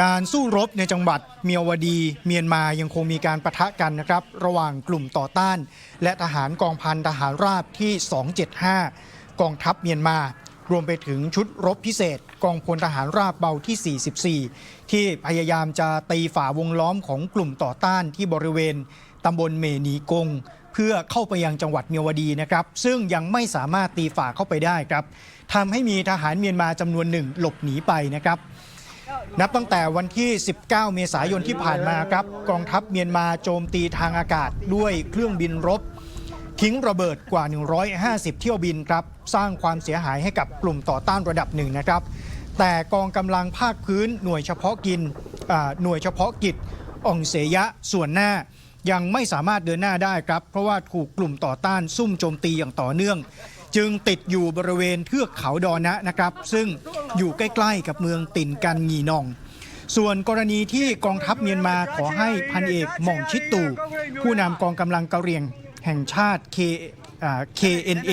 การสู้รบในจังหวัดเมียวดี เมียนมายังคงมีการประทะกันนะครับ ระหว่างกลุ่มต่อต้าน และทหารกองพันทหารราบที่ 275 กองทัพเมียนมา รวมไปถึงชุดรบพิเศษ กองพลทหารราบเบาที่ 44 ที่พยายามจะตีฝ่าวงล้อมของกลุ่มต่อต้านที่บริเวณตำบลเมนีกง เพื่อเข้าไปยังจังหวัดเมียวดีนะครับ ซึ่งยังไม่สามารถตีฝ่าเข้าไปได้ครับทำให้มีทหารเมียนมาจำนวนหนึ่งหลบหนีไปนะครับ นับตั้งแต่วันที่ 19 เมษายนที่ผ่านมาครับกองทัพเมียนมาโจมตีทางอากาศด้วยเครื่องบินรบ ทิ้งระเบิดกว่า 150 เที่ยวบินครับสร้างความเสียหายให้กับกลุ่มต่อต้านระดับหนึ่งนะครับ แต่กองกำลังภาคพื้นหน่วยเฉพาะกินหน่วยเฉพาะกิจอ่องเสยะส่วนหน้ายังไม่สามารถเดินหน้าได้ครับ เพราะว่าถูกกลุ่มต่อต้านซุ่มโจมตีอย่างต่อเนื่อง จึงติดอยู่บริเวณเทือกเขาดอนะนะครับ ซึ่งอยู่ใกล้ๆกับเมืองตินกันงีนอง ส่วนกรณีที่กองทัพเมียนมาขอให้พันเอกหม่องชิดตู่ผู้นำกองกำลังกะเหรี่ยงแห่งชาติ K KNA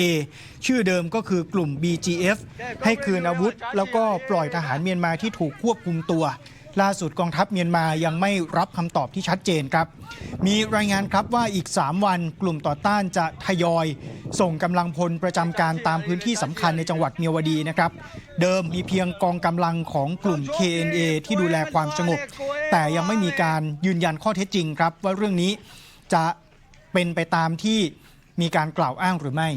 ชื่อเดิมก็คือกลุ่ม BGF ให้คืนอาวุธ แล้วก็ปล่อยทหารเมียนมาที่ถูกควบคุมตัว ล่าสุดกองทัพเมียนมายังไม่รับคำตอบที่ชัดเจนครับ มีรายงานครับว่าอีก 3 วันกลุ่มต่อต้านจะทยอย ส่งกำลังพลประจำการตามพื้นที่สำคัญในจังหวัดเมียวดีนะครับ เดิมมีเพียงกองกำลังของกลุ่ม KNA ที่ดูแลความสงบ แต่ยังไม่มีการยืนยันข้อเท็จจริงครับ ว่าเรื่องนี้จะเป็นไปตามที่มีการกล่าวอ้างหรือไม่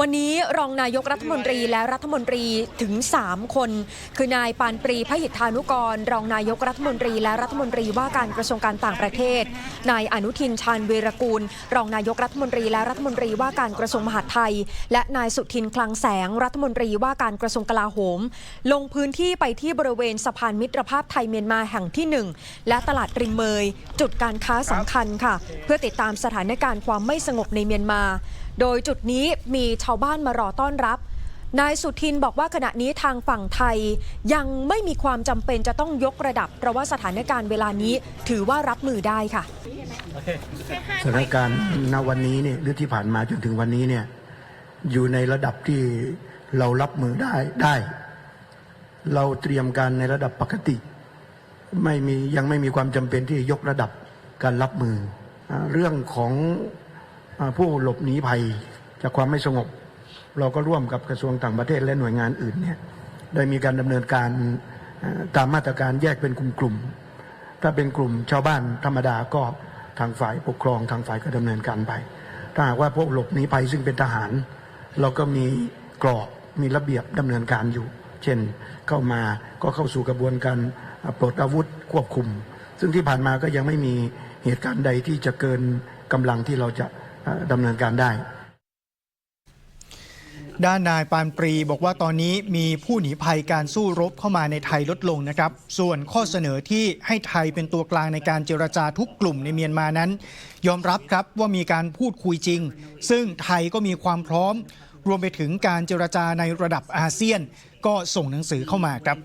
วันนี้รองนายกรัฐมนตรีและรัฐมนตรีถึง 3 คน คือนายปานปรีพหิทธานุกร รองนายกรัฐมนตรีและรัฐมนตรีว่าการกระทรวงการต่างประเทศ นายอนุทินชาญวีรกูล รองนายกรัฐมนตรีและรัฐมนตรีว่าการกระทรวงมหาดไทย และนายสุทินคลังแสงรัฐมนตรีว่าการกระทรวงกลาโหม ลงพื้นที่ไปที่บริเวณสะพานมิตรภาพไทยเมียนมาแห่งที่หนึ่งและตลาดริมเมย จุดการค้าสำคัญค่ะ เพื่อติดตามสถานการณ์ความไม่สงบในเมียนมาโดยจุดนี้มีชาวบ้านมารอต้อนรับ นายสุทินบอกว่าขณะนี้ทางฝั่งไทยยังไม่มีความจำเป็นจะต้องยกระดับ เพราะว่าสถานการณ์เวลานี้ถือว่ารับมือได้ค่ะ สถานการณ์ณวันนี้เนี่ยหรือที่ผ่านมาจนถึงวันนี้เนี่ยอยู่ในระดับที่เรารับมือได้ได้ เราเตรียมการในระดับปกติ ไม่มียังไม่มีความจำเป็นที่จะยกระดับการรับมือ เรื่องของ ผู้หลบหนีภัยจากความไม่สงบ เราก็ร่วมกับกระทรวงต่างประเทศและหน่วยงานอื่นเนี่ยได้มีการดำเนินการตามมาตรการแยกเป็นกลุ่มๆถ้าเป็นกลุ่มชาวบ้านธรรมดาก็ทางฝ่ายปกครองทางฝ่ายก็ดำเนินการไป ถ้าหากว่าพวกหลบหนีภัยซึ่งเป็นทหาร เราก็มีกรอบมีระเบียบดำเนินการอยู่ เช่นเข้ามาก็เข้าสู่กระบวนการปลดอาวุธควบคุม ซึ่งที่ผ่านมาก็ยังไม่มีเหตุการณ์ใดที่จะเกินกำลังที่เราจะ ดำเนินการได้ด้านนายปานปรีบอกว่าตอนนี้มีผู้หนีภัยการสู้รบเข้ามาในไทยลดลงนะครับ ส่วนข้อเสนอที่ให้ไทยเป็นตัวกลางในการเจรจาทุกกลุ่มในเมียนมานั้น ยอมรับครับว่ามีการพูดคุยจริง ซึ่งไทยก็มีความพร้อม รวมไปถึงการเจรจาในระดับอาเซียน ก็ส่งหนังสือเข้ามาครับ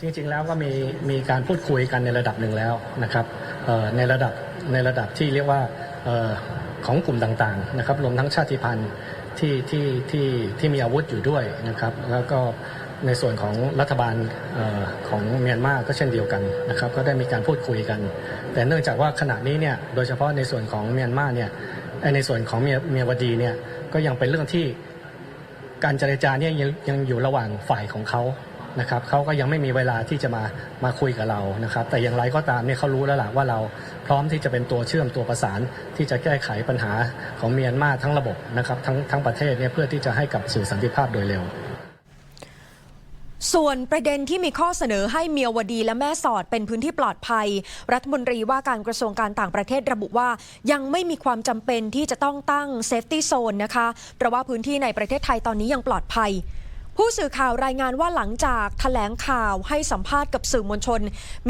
จริงๆแล้วก็มีมีการพูดคุยกันในระดับหนึ่งแล้วนะครับเอ่อในระดับในระดับที่เรียกว่าเอ่อ ของกลุ่มต่างๆนะครับรวมทั้งชาติพันธุ์ที่ที่ที่ที่มีอาวุธอยู่ด้วยนะครับแล้วก็ในส่วนของรัฐบาลออของเมียนมาก็เช่นเดียวกันนะครับ ก็ได้มีการพูดคุยกัน แต่เนื่องจากว่าขณะนี้เนี่ยโดยเฉพาะในส่วนของเมียนมาเนี่ยในส่วนของเมียเมียวดีเนี่ยก็ยังเป็นเรื่องที่การเจรจาเนี่ยยังยังอยู่ระหว่างฝ่ายของเขา นะครับเขาก็ยังไม่มีเวลาที่จะมามาคุยกับเรานะครับ แต่อย่างไรก็ตามเนี่ยเขารู้แล้วล่ะว่าเราพร้อมที่จะเป็นตัวเชื่อมตัวประสาน ที่จะแก้ไขปัญหาของเมียนมาทั้งระบบนะครับทั้งทั้งประเทศเนี่ยเพื่อที่จะให้กลับสู่สันติภาพโดยเร็วส่วนประเด็นที่มีข้อเสนอให้เมียวดีและแม่สอดเป็นพื้นที่ปลอดภัย รัฐมนตรีว่าการกระทรวงการต่างประเทศระบุว่า ยังไม่มีความจำเป็นที่จะต้องตั้งเซฟตี้โซนนะคะเพราะว่าพื้นที่ในประเทศไทยตอนนี้ยังปลอดภัย ผู้สื่อข่าวรายงานว่าหลังจากแถลงข่าวให้สัมภาษณ์กับสื่อมวลชน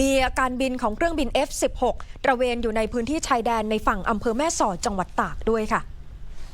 มีการบินของเครื่องบิน F-16 ตระเวนอยู่ในพื้นที่ชายแดนในฝั่งอำเภอแม่สอดจังหวัดตากด้วยค่ะ